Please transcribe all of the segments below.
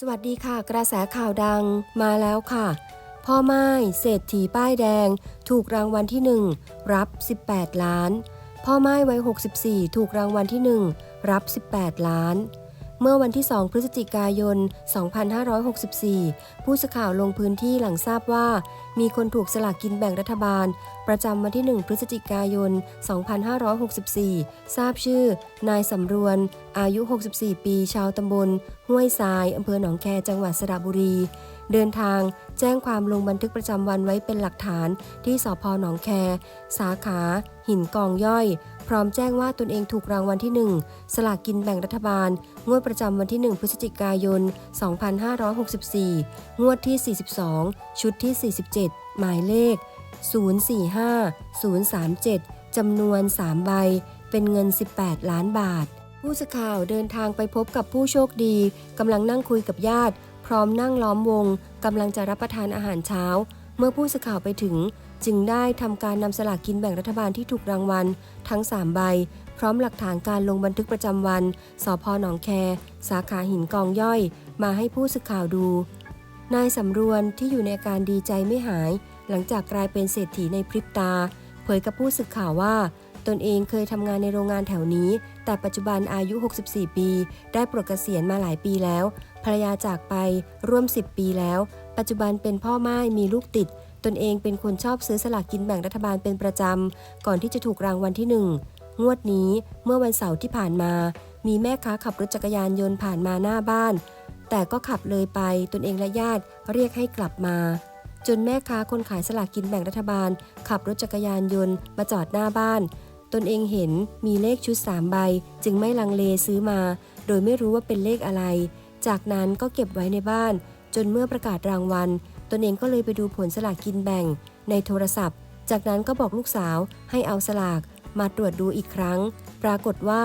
สวัสดีค่ะ กระแสข่าวดังมาแล้วค่ะ พ่อไม้เศรษฐีป้ายแดง ถูกรางวัลที่ 1 รับ 18 ล้าน พ่อไม้วัย 64 ถูกรางวัลที่ 1 รับ 18 ล้าน เมื่อวันที่ 2 พฤศจิกายน 2564 ผู้สื่อข่าวลงพื้นที่หลังทราบว่า มีคนถูกสลากกินแบ่งรัฐบาล ประจำวันที่ 1 พฤศจิกายน 2564 ทราบชื่อ นายสำรวน อายุ 64 ปี ชาวตำบล ห้วยทราย อำเภอหนองแค จังหวัดสระบุรี เดินทางแจ้งความลงบันทึกประจำวันไว้เป็นหลักฐานที่สพหนองแค สาขา หินกองย่อย พร้อมแจ้งว่าตนเองถูกรางวัลที่ 1 สลากกินแบ่งรัฐบาล งวดประจำวันที่ 1 พฤศจิกายน 2564 งวดที่ 42 ชุดที่ 47 หมายเลข 045037 จำนวน 3 ใบ เป็นเงิน 18 ล้านบาท ผู้สื่อข่าวเดินทางไปพบกับผู้โชคดีกำลังนั่งคุยกับญาติ พร้อมนั่งล้อมวงกำลังจะรับประทานอาหารเช้า เมื่อผู้สื่อข่าวไปถึง จึงได้ทำการนำสลากกินแบ่งรัฐบาลที่ถูกรางวัล ทั้ง 3 ใบ พร้อมหลักฐานการลงบันทึกประจำวัน สพหนองแค สาขาหินกองย่อย มาให้ผู้สื่อข่าวดู นายสำรวนที่อยู่ในอาการดีใจไม่หาย หลังจากกลายเป็นเศรษฐีในพริบตา เผยกับผู้สื่อข่าวว่า ตนเองเคยทำงานในโรงงานแถวนี้ แต่ปัจจุบันอายุ 64 ปี ได้ปลดเกษียณมาหลายปีแล้วภรรยาจากไปร่วม 10 ปีแล้ว ปัจจุบันเป็นพ่อไม้มีลูกติด ตนเองเป็นคนชอบซื้อสลากกินแบ่งรัฐบาลเป็นประจำ ก่อนที่จะถูกรางวัลที่ 1 งวดนี้เมื่อวันเสาร์ที่ผ่านมา มีแม่ค้าขับรถจักรยานยนต์ผ่านมาหน้าบ้าน แต่ก็ขับเลยไปตนเองและญาติเรียกให้กลับมา จนแม่ค้าคนขายสลากกินแบ่งรัฐบาล ขับรถจักรยานยนต์มาจอดหน้าบ้าน ตนเองเห็นมีเลขชุด3ใบ จึงไม่ลังเลซื้อมา โดยไม่รู้ว่าเป็นเลขอะไร จากนั้นก็เก็บไว้ในบ้าน จนเมื่อประกาศรางวัล ตนเองก็เลยไปดูผลสลากกินแบ่ง ในโทรศัพท์ จากนั้นก็บอกลูกสาวให้เอาสลากมาตรวจดูอีกครั้ง ปรากฏว่า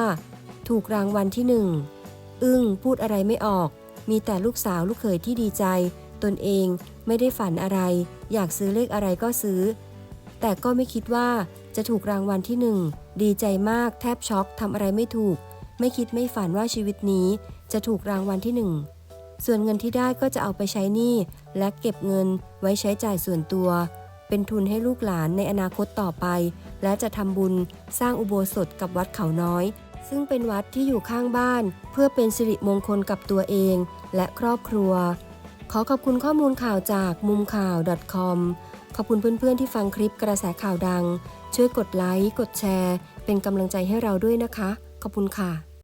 ถูกรางวัลที่หนึ่งอึ้งพูดอะไรไม่ออก มีแต่ลูกสาวลูกเขยที่ดีใจ ตนเองไม่ได้ฝันอะไร อยากซื้อเลขอะไรก็ซื้อ แต่ก็ไม่คิดว่าจะถูกรางวัลที่หนึ่งดีใจมากแทบช็อกทำอะไรไม่ถูก ไม่คิดไม่ฝันว่าชีวิตนี้จะถูกรางวัลที่หนึ่ง ส่วนเงินที่ได้ก็จะเอาไปใช้หนี้และเก็บเงินไว้ใช้จ่ายส่วนตัว เป็นทุนให้ลูกหลานในอนาคตต่อไป และจะทำบุญสร้างอุโบสถกับวัดเขาน้อย ซึ่งเป็นวัดที่อยู่ข้างบ้าน เพื่อเป็นสิริมงคลกับตัวเองและครอบครัว ขอขอบคุณข้อมูลข่าวจากมุมข่าว .com ขอบคุณเพื่อนๆที่ฟังคลิปกระแสข่าวดัง ช่วยกดไลค์ กดแชร์ เป็นกำลังใจให้เราด้วยนะคะ ขอบคุณค่ะ